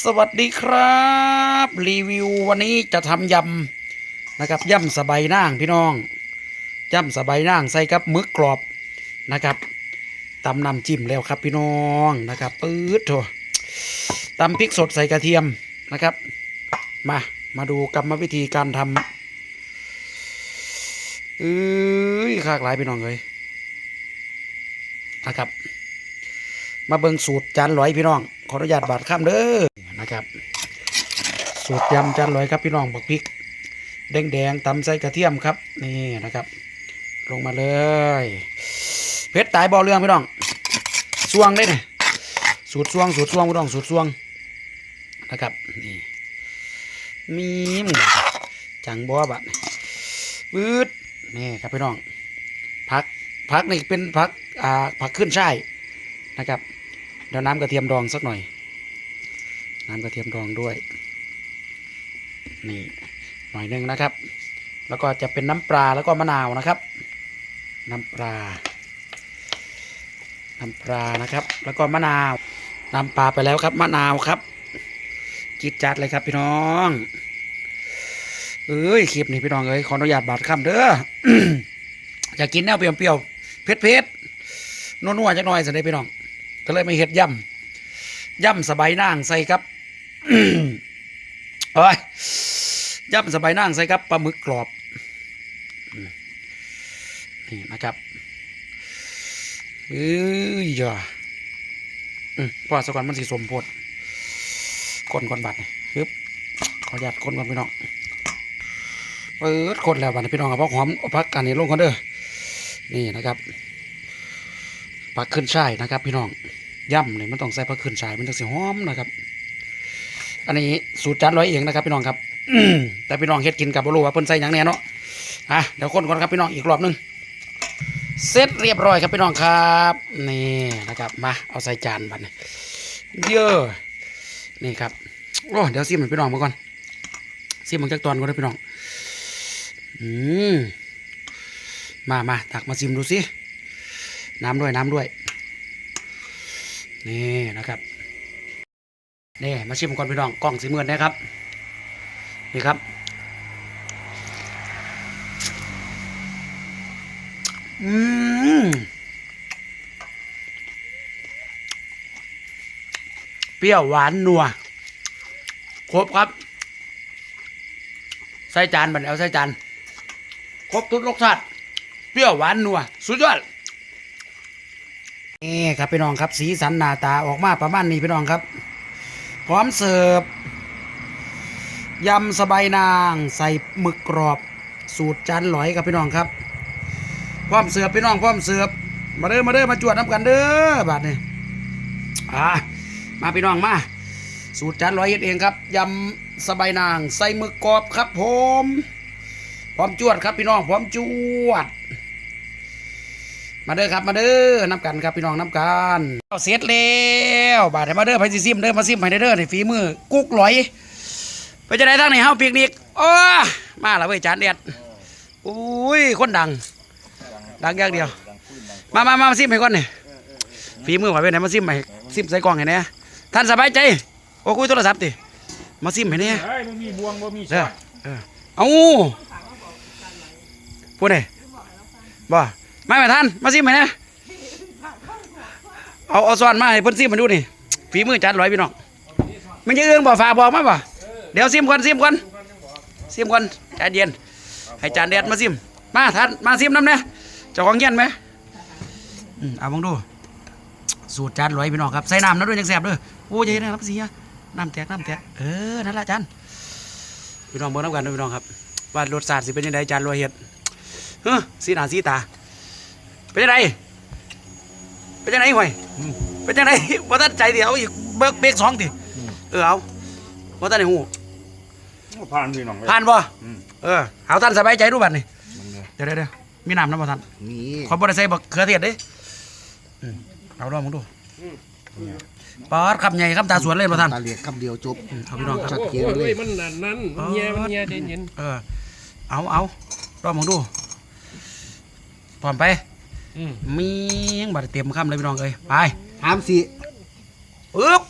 สวัสดีครับ รีวิววันนี้จะทำยำนะครับยำสบายนางพี่น้องยำสบายนางใส่กับมึกกรอบนะครับตำน้ำจิ้มแล้วครับพี่น้องนะครับปื๊ดโถตำพริกสดใส่กระเทียมนะครับ มามาดูกรรมวิธีการทำเอ้ยคากหลายพี่น้องเลยนะครับ มาเบิงสูตรจานลอยพี่น้อง ขออนุญาตบาดข้ามเด้อ นะครับ สูตรยำจานลอยครับพี่น้องบักพริก แดงๆตำใส่กระเทียมครับ นี่นะครับ ลงมาเลย เพชรตายบ่อเรื่องพี่น้องสวงได้เนี่ยสูตรสวงสูตรสวงพี่น้องสูตรสวงนะครับนี่มีหมูจังบ่อบัดปื๊ดนี่ครับพี่น้องผักผักนี่เป็นผักอ่าผักขึ้นช่ายนะครับเดี๋ยวน้ำกระเทียมดองสักหน่อย น้ำกระเทียมดองด้วย นี่หน่อยหนึงนะครับ แล้วก็จะเป็นน้ำปลาแล้วก็มะนาวนะครับ น้ำปลา น้ำปลานะครับ แล้วก็มะนาวน้ำปลาไปแล้วครับมะนาวครับจิตจัดเลยครับพี่น้องเอ้ยคลิปนี้พี่น้องเอ้ยขออนุญาตบาดคำเด้ออยากกินแนวเปรี้ยวๆเผ็ดๆนัวๆจักหน่อยสิได้พี่น้องก็เลยมาเห็ดย่ำ ย่ำสบายนางใส่ครับเอ้ยย่ำสบายนางใส่ครับปลาหมึกกรอบนี่นะครับเอ้ยอย่าอืมพอสกวันมันสีสมพดคนก่อนบัดนี่ปึ๊บขออนุญาตคนก่อนพี่น้องเปิดคนแล้วบัดนี้พี่น้องเอาพักหอมอาพักกันนี่ลงก่อนเด้อนี่นะครับผักขึ้นช่ายนะครับ พี่น้อง ย่ำเลยมันต้องใส่ผักขึ้นชายมันจะสีหอมนะครับ อันนี้สูตรจานร้อยเองนะครับพี่น้องครับแต่พี่น้องเฮ็ดกินกับบรู้ว่าเพิ่นใส่หยังแน่เนาะอะเดี๋ยวคนก่อนครับพี่น้องอีกรอบหนึงเสร็จเรียบร้อยครับพี่น้องครับนี่นะครับมาเอาใส่จานบัดนี้เยอะนี่ครับโอ้เดี๋ยวซิมให้พี่น้องมาก่อนซิมมันจักตอนก่อนนะพี่น้องอืมมามาตักมาซิมดูสิน้ำด้วยน้ำด้วย นี่นะครับนี่มาชิมก่อนพี่น้องกล้องสีเมือนนะครับนี่ครับ อืมเปรี้ยวหวานนัวครบครับใส่จานบันเอาใส่จานครบทุกรสชาติเปรี้ยวหวานนัวสุดยอด นี่ครับพี่น้องครับสีสันหน้าตาออกมาประมาณนี้พี่น้องครับ พร้อมเสิร์ฟยำสบายนางใส่หมึกกรอบ สูตรจานหลอยครับพี่น้องครับ พร้อมเสิร์ฟพี่น้องพร้อมเสิร์ฟมาเด้อมาเด้อมาจวดน้ำกันเด้อบาดนี่อ่ามาพี่น้องมา สูตรจานหลอยเองครับยำสบายนางใส่หมึกกรอบครับผมพร้อมจวดครับพี่น้องพร้อมจวด มาเด้อครับมาเด้อน้ำกันครับพี่น้องน้ำกันเอาเสร็จแล้วบาดให้มาเด้อไปสิซิมเด้อมาซิมให้เด้อในฝีมือกุ๊กลอย ไปจะได้ทางไหนเฮาปิกนิกโอ้มาและเว้ยจานเด็ดอุ้ยคนดัง ดังอย่างเดียว มามามาซิมให้ก่อนนี่ฝีมือไหวไปไหนมาซิมให้ซิมใส่กล่องให้แหน่ท่านสบายใจโอ้คุยโทรศัพท์ติมาซิมให้แหน่เฮ้ยบ่มีบวงบ่มีเด้ออเอาพูดเลยบ่ มาไม่ทันมาซิมให้แหน่เอาเอาซ้อนมาให้เพิ่นซิมมาดูนี่ฝีมือจานร้อยพี่น้องมันยังเอื้องบ่ฝากบอกมาบ่เดี๋ยวซิมก่อนซิมก่อนซิมก่อนใจเย็นให้จานแดดมาซิม มาทันมาซิมน้ำเนี่ยเจ้าของเงี้ยนไหมอืมเอาบังดู สูตรจานร้อยพี่น้องครับใส่น้ำนะด้วยยังแซ่บด้วยโอ้ยยังนะครับสียน้ำแตกน้ำแตกเออนั่นแหละจานพี่น้องเบิ่งน้ำกันด้อพี่น้องครับว่ารสชาติสิเป็นยังไงจานร้อยเฮ็ดเฮ้อสีหน้าสีตา เป็นยังไงเป็นยังไงห่วยเป็นยังไงว่าตั้งใจเดี๋ยวอีกเบิกเบรกสองติเออเอาว่าตั้งในหูผ่านพี่น้องเลยผ่านบ่อืมเออเอาท่านสบายใจดูบัดนี่เดี๋ยวเดี๋ยวเดี๋ยวมีน้ำนะบ่ท่านนี่ขอบ่ได้ใส่บักเขือเทศเด้อืมเอาลองมึงดูปอดคำใหญ่คำตาสวนเลยบ่ท่านตาเหลียกคำเดียวจบอืมเอาพี่น้องครับชัดเจนโอ้เลยยมันนั่นนั่นมันแย่มันแย่เด่นเย็นเออเอาเอาลองมึงดูพร้อมไปอื มมียังบัดเต็มคำเลยพี่น้องเอ้ยไปถามสิปึ๊บ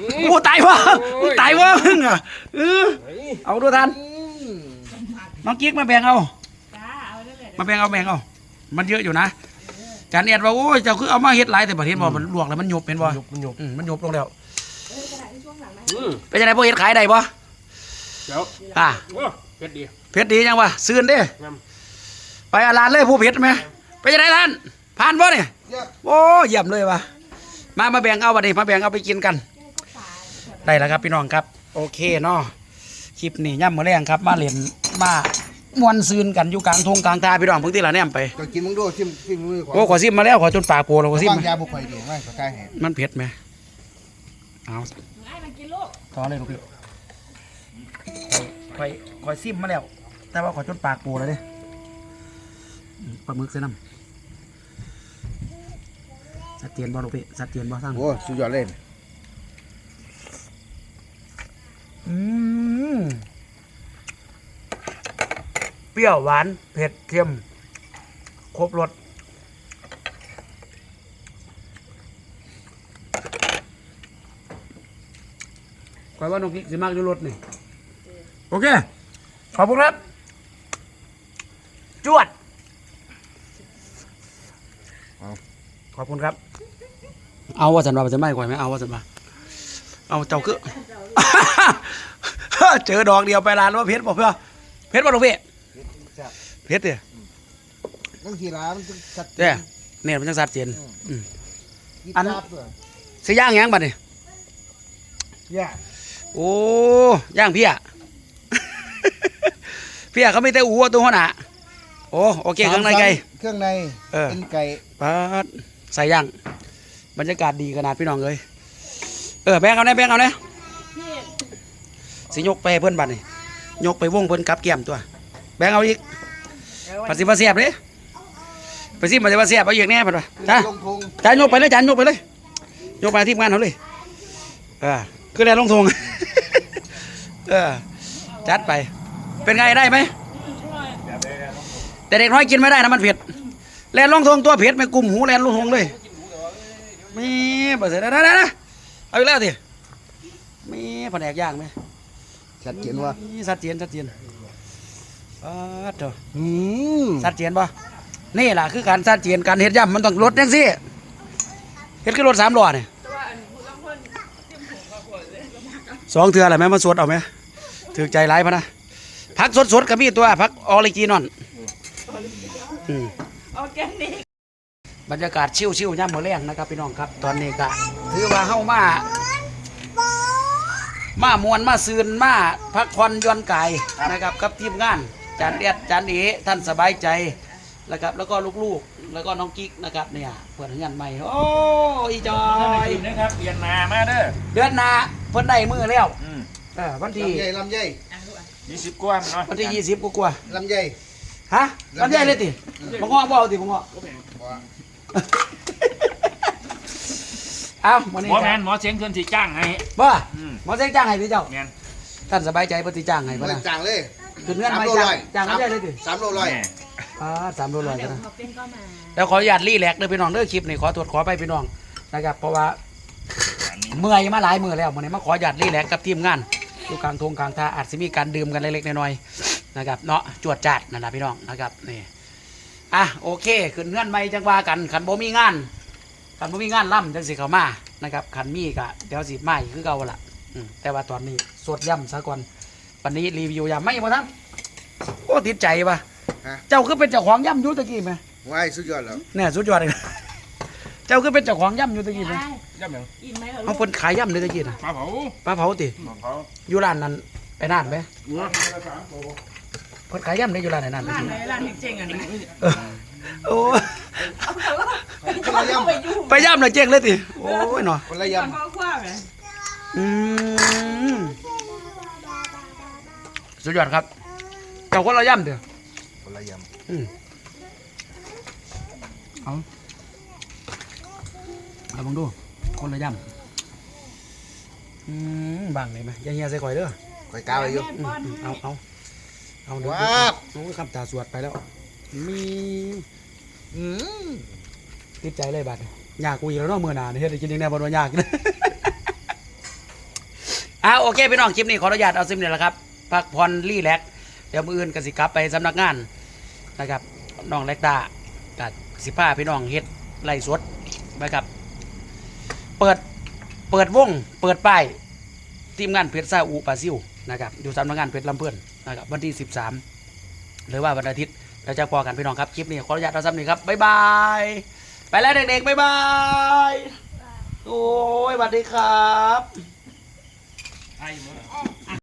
อืโอ้ตายวะตายวะมึงอะเออเอาดูทันน้องกิ๊กมาแบ่งเอาจ้าเอาได้เลยมาแบ่งเอาแบ่งเอา มันเยอะอยู่นะจานเอ็ดว่าโอ้ยเจ้าคือเอามาเฮ็ดหลายแต่ประเทศบอกมันลวกแล้วมันหยบเป็นบ่ยุบมันยุบอืมมันหยบลงแล้วอืมเป็นยังไงพวกเฮ็ดขายได้บ่เดี๋ยวอ่าโอ้เผ็ดดีเผ็ดดีจังวะซื่นเด้แม่นไปอาลานเลยผู้เผ็ดไหม ไปยังไงท่านผ่านบ่เนี่ยโอ้เยี่ยมเลยว่ะมามาแบ่งเอาบัดนี้มาแบ่งเอาไปกินกัน ได้แล้วครับพี่น้องครับ โอเคเนาะคลิปนี้ย่ำมื้อแรงครับ มาเล่นมามวนซืนกันอยู่กลางทงกลางทาพี่น้องเพิ่งที่ละแนมไปก็กินมึงดูชิมชิมมือขวาโอ้ขอซิมมาแล้วขอจนปากโปรแล้วขอซิมวางยาบุกไฟดีไม่ก็ใกล้แห่มันเผ็ดไหมเอาง่ายมันกินลูกต่อเลยลูกพี่คอยคอยซิมมาแล้ว แต่ว่าขอจนปากโปรแล้วเด้อืมปลาหมึกเส้นน้ำ สัดเจนบ่ลูกพี่สัดเจนบ่สร้างโอ้สุดยอดเลยอืมเปรี้ยวหวาน เผ็ดเค็ม ครบรสคอยว่าน้องกิ๊กสิมากอยู่รสนี่ โอเค ขอบคุณครับ จวด ขอบคุณครับ เอาว่าสันว่าจะไม่ก่อยไหมเอาว่าสันว่าเอาเจ้าคือ เจอดอกเดียวไปร้านว่าเพชรบอกเพื่อเพชรบอกลูกพี่เพชรเด้ต้องขี่ร้านมันจะจัดเด้เนี่ยมันจังสัดเจนกินอันจับด้วยสิย่างหยังบัดนี่ย่าโอ้ย่างเพี่ยเพี่ยเขาไม่แต่อูว่าตัวหัวหน้าโอ้โอเคเครื่องในไก่เครื่องในเออเป็นไก่ปัดใส่ย่าง บรรยากาศดีขนาดพี่น้องเลยเออแบงเอาแน่แบงเอาแน่พี่สิยกไปเพื่อนบัดนี่ยกไปวงเพื่อนกับแก้มตัว แบงเอาอีกปัดสิมาเสียบเลยไปสิมาสิมาเสียบเอาอีกแน่ปัดว่าจ้าลงทุงจายกไปเลยจายกไปเลย ยกไปที่งานเขาเลยเออคือแลนลงทงเออจัดไป เป็นไงได้ไหมแต่เด็กน้อยกินไม่ได้นะมันเผ็ดแลนลงทงตัวเผ็ดไม่กลุ่มหูแลนลงทงเลย มีบ่เสร็จได้ได้เอาอีกแล้วสิมีแผนกย่างไหมชัดเจนว่ามีชัดเจนชัดเจนปัดเถอะอืมชัดเจนป่ะนี่แหละคือการชัดเจนการเฮ็ดย่ำมันต้องลดจังสิเฮ็ดคือรถสามล้อเนี่ยสองเทืออะไรไหมมันสดเอาไหมถือใจร้ายพะนะพักสดๆกับพี่ตัวพักออริจินอนอืมออร์แกนิก บรรยากาศชิวๆย่ำมือแรงนะครับพี่น้องครับตอนนี้ก็ถือว่าเฮามา มามวนมาซืนมาพักผ่อนหย่อนกายนะครับกับทีมงานจานเอ็ดจานเอท่านสบายใจนะครับแล้วก็ลูกๆ แล้วก็น้องกิ๊กนะครับเนี่ยเปิดงานใหม่โอ้อีจอยนะครับเรียนนามาเด้อเดือนหน้าเพิ่นได้มือแล้วอืมเออวันที่ลำไยลำไยยี่สิบกว่าเนาะวันที่ยี่สิบกว่าลำไยๆฮะวันใหญ่เลยติบังงอบ่เอาติบังงอ เอาวันนี้หมอคแมรับนหมอเสียงเกินสีจ้างให้ บ่อืม หมอแจ้งจ้างให้พี่เจ้า แมน ท่านสบายใจปฏิจ้างให้มับ่นนะจางเลยขึ้นเงินสามไม่โลจ้างร้อยจ้างไม่ได้เลยติสามโลร้อยแม่อ่าสามโลร้อยเดี๋ยวนะ เขาเป็นก็มา แล้วขออนุญาตรีแลกซ์เด้อพี่น้องเด้อคลิปนี่ขอตรวจขอไปพี่น้องนะครับ เพราะว่าอันนี้เมื่อยมาหลายมือแล้วมื้อนี้มาขออนุญาตรีแลกซ์กับทีมงานอยู่กลางทงกลางทาอาจสิมีการดื่มกันเล็กๆน้อยๆนะครับเนาะจวดจัดนั่นนะพี่น้องนะครับนี่ อะโอเคขึ้นเงื่อนไม่จังว่ากันขันบ่มีงานขันบ่มีงานล่ำจังสิเข้ามานะครับขันมีก็เดี๋ยวสิมาอีกคือเก่าล่ะอืมแต่ว่าตอนนี้สวดย่ำซะก่อนวันนี้รีวิวยำไม่บ่ทั้งโอ้ติดใจปะเจ้าคือเป็นเจ้าของย่ำอยู่ตะกี้ไหมว้ายสุดยอดแล้วเนี่ยสุดยอดเลยเจ้าคือเป็นเจ้าของย่ำอยู่ตะกี้ไหมได้ย่ำหยังกินไหมเหรอเอาลูกเพิ่นขายย่ำเลยตะกี้น่ะปลาเผาปลาเผาติปลาเผาอยู่ร้านนั้นไปนานไหมหัว เพิ่นขายย่ำได้อยู่ร้านไหนนั่นร้านไหนร้านเจ๋งๆอะนะเออโอ้คนละยไปอยู่ไปย่ำเลยเจ๊งเลยติโอ้ยเนาะำคนละตยอนเขาคว้าไหมอืมสุดยอดครับเจ้าคนละย่ำเด้อำคนละยอืมเอาเอาบังดูคนละย่ำอืมบางเลยไหมอย่าเฮียใส่ข่อยเด้อำคอยกาวไปอยู่อืมอืมเอาเอา เอาเดี๋ยวว้าบโอ้ยคำตาสวดไปแล้ว มีอืมติดใจเลยบัดยากกูอีกแล้วเนาะมือหนาเนี่ยเฮ็ดให้กินยังไงบ่ว่ายากอ่าโอเคพี่น้องคลิปนี้ขออนุญาตเอาซิมเนี่ยแหละครับพักผ่อนรีแลกซ์เดี๋ยวมืออื่นกสิกลับไปสำนักงานนะครับน้องเล็กตากับสิผ้าพี่น้องเฮ็ดไล่สดนะครับ เปิดเปิดวง เปิดป้าย ทีมงานเพชรซาอูปาซิวนะครับอยู่สำนักงานเพชรลำเพื่อนนะครับวันที่ 13 หรือว่าวันอาทิตย์เราจะพอกันพี่น้องครับ คลิปนี้ขออนุญาตเราซ้ำนี้ครับบ๊ายบาย ไปแล้วเด็กๆบ๊ายบายโอ้ยสวัสดีครับไอ้